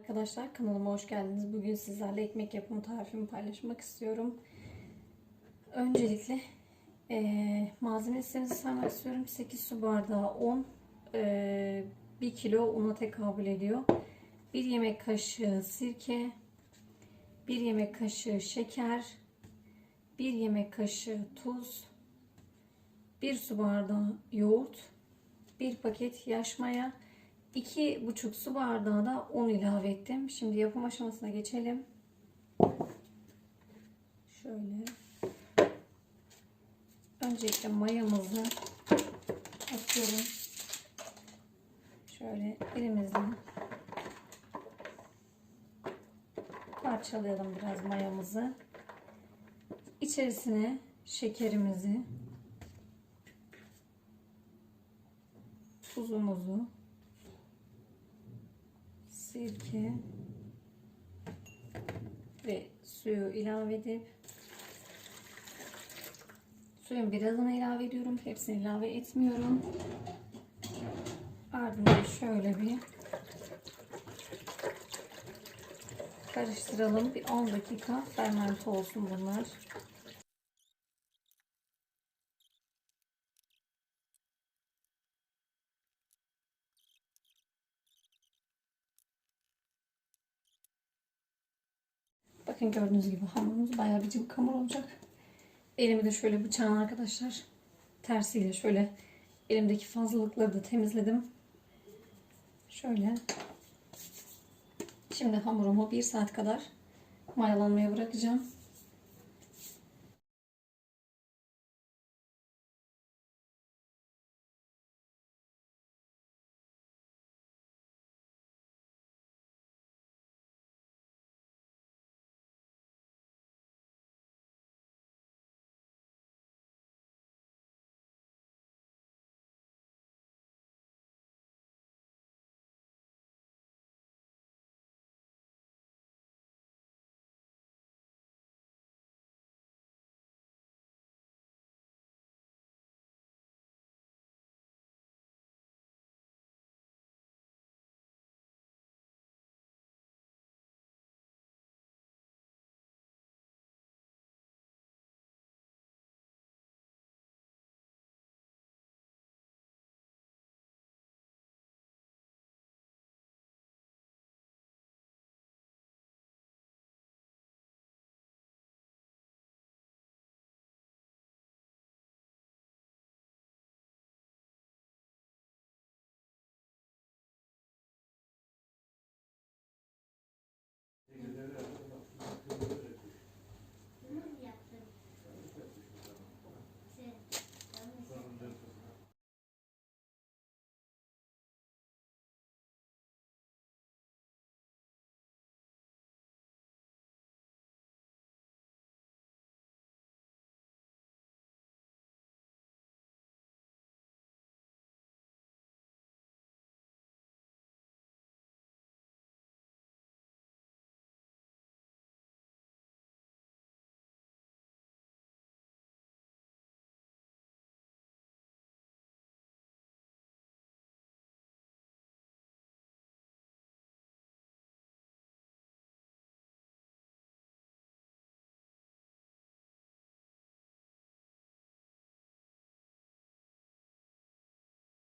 Arkadaşlar kanalıma hoş geldiniz. Bugün sizlerle ekmek yapımı tarifimi paylaşmak istiyorum. Öncelikle eee malzeme listenizi saymak istiyorum. 8 su bardağı un, eee 1 kilo una tekabül ediyor. 1 yemek kaşığı sirke, 1 yemek kaşığı şeker, 1 yemek kaşığı tuz, 1 su bardağı yoğurt, 1 paket yaş maya, 2,5 su bardağı da un ilave ettim. Şimdi yapım aşamasına geçelim. Şöyle. Öncelikle mayamızı atıyorum. Şöyle elimizle parçalayalım biraz mayamızı. İçerisine şekerimizi, tuzumuzu, sirke ve suyu ilave edip suyun birazını ilave ediyorum. Hepsini ilave etmiyorum. Ardından şöyle bir karıştıralım. Bir 10 dakika fermente olsun bunlar. Bakın gördüğünüz gibi hamurumuz bayağı bir cıvık hamur olacak. Elimi de şöyle bıçağın arkadaşlar tersiyle şöyle elimdeki fazlalıkları da temizledim. Şöyle. Şimdi hamurumu bir saat kadar mayalanmaya bırakacağım.